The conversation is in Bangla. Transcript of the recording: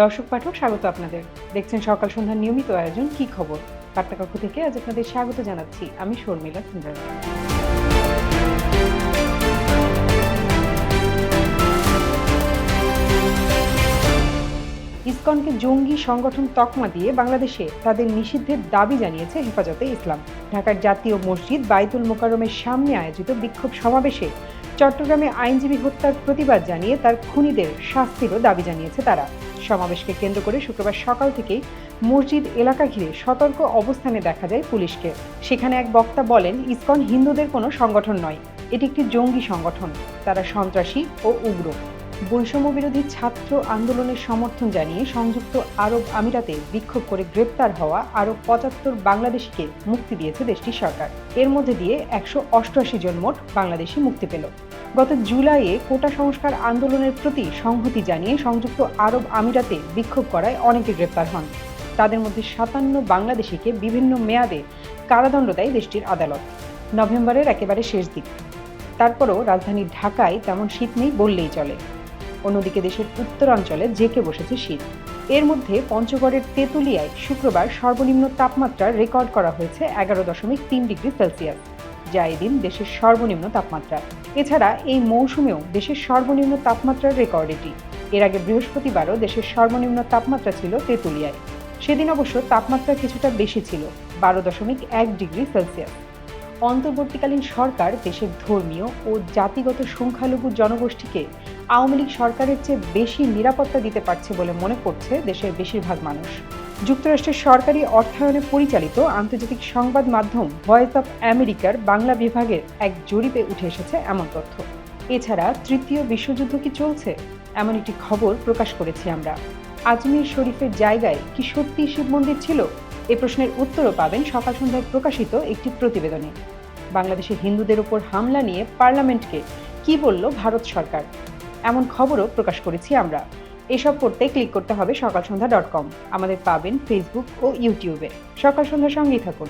দর্শক পাঠক, স্বাগত আপনাদের। দেখছেন সকাল সন্ধ্যার নিয়মিত আয়োজন কি খবর? বার্তাকক্ষ থেকে আজ আপনাদের স্বাগত জানাচ্ছি। আমি শর্মিলা সুন্দর। ইসকনকে জঙ্গি সংগঠন তকমা দিয়ে বাংলাদেশে তাদের নিষিদ্ধের দাবি জানিয়েছে হেফাজতে ইসলাম। ঢাকার জাতীয় মসজিদ বাইতুল মোকাররমের সামনে আয়োজিত বিক্ষোভ সমাবেশে চট্টগ্রামে আইনজীবী হত্যার প্রতিবাদ জানিয়ে তার খুনিদের শাস্তিরও দাবি জানিয়েছে তারা। সমাবেশকে কেন্দ্র করে শুক্রবার সকাল থেকেই মসজিদ এলাকা ঘিরে সতর্ক অবস্থানে দেখা যায় পুলিশকে। সেখানে এক বক্তা বলেন, ইসকন হিন্দুদের কোনো সংগঠন নয়, এটি একটি জঙ্গি সংগঠন। তারা সন্ত্রাসী ও উগ্র। বৈষম্য বিরোধী ছাত্র আন্দোলনের সমর্থন জানিয়ে সংযুক্ত আরব আমিরাতে বিক্ষোভ করে গ্রেপ্তার হওয়া আরও পঁচাত্তর বাংলাদেশিকে মুক্তি দিয়েছে দেশটির সরকার। এর মধ্যে দিয়ে একশো অষ্টআশি জন মোট বাংলাদেশি মুক্তি পেল। গত জুলাইয়ে কোটা সংস্কার আন্দোলনের প্রতি সংহতি জানিয়ে সংযুক্ত আরব আমিরাতে বিক্ষোভ করায় অনেকে গ্রেপ্তার হন। তাদের মধ্যে সাতান্ন বাংলাদেশিকে বিভিন্ন মেয়াদে কারাদণ্ড দেয় দেশটির আদালত। নভেম্বরের একেবারে শেষ দিক। তারপরও রাজধানী ঢাকায় তেমন শীত নেই বললেই চলে। অন্যদিকে দেশের উত্তরাঞ্চলে জেঁকে বসেছে শীত। এর মধ্যে পঞ্চগড়ের তেঁতুলিয়ায় শুক্রবার সর্বনিম্ন তাপমাত্রা রেকর্ড করা হয়েছে এগারো দশমিক তিন ডিগ্রি সেলসিয়াস। যা এদিন দেশের সর্বনিম্ন তাপমাত্রা। এছাড়া এই মৌসুমেও দেশের সর্বনিম্ন তাপমাত্রার রেকর্ড এটি। এর আগে বৃহস্পতিবারও দেশের সর্বনিম্ন তাপমাত্রা ছিল তেঁতুলিয়ায়। সেদিন অবশ্য তাপমাত্রা কিছুটা বেশি ছিল, বারো দশমিক এক ডিগ্রি সেলসিয়াস। অন্তর্বর্তীকালীন সরকার দেশের ধর্মীয় ও জাতিগত সংখ্যালঘু জনগোষ্ঠীকে আওয়ামী লীগ সরকারের চেয়ে বেশি নিরাপত্তা দিতে পারছে বলে মনে করছে দেশের বেশিরভাগ মানুষ। যুক্তরাষ্ট্রের সরকারি অর্থায়নে পরিচালিত আন্তর্জাতিক সংবাদ মাধ্যম ভয়েস অফ আমেরিকার বাংলা বিভাগের এক জরিপে উঠে এসেছে এমন তথ্য। এছাড়া তৃতীয় বিশ্বযুদ্ধ কি চলছে? এমন একটি খবর প্রকাশ করেছি আমরা। আজমির শরীফের জায়গায় কি সত্যি শিব মন্দির ছিল? এ প্রশ্নের উত্তরও পাবেন সকাল সন্ধ্যায় প্রকাশিত একটি প্রতিবেদনে। বাংলাদেশে হিন্দুদের উপর হামলা নিয়ে পার্লামেন্টকে কি বলল ভারত সরকার? এমন খবরও প্রকাশ করেছি আমরা। এসব করতে ক্লিক করতে হবে সকাল সন্ধ্যা ডট কম আমাদের পাবেন ফেসবুক ও ইউটিউবে সকাল সন্ধ্যার সঙ্গেই থাকুন।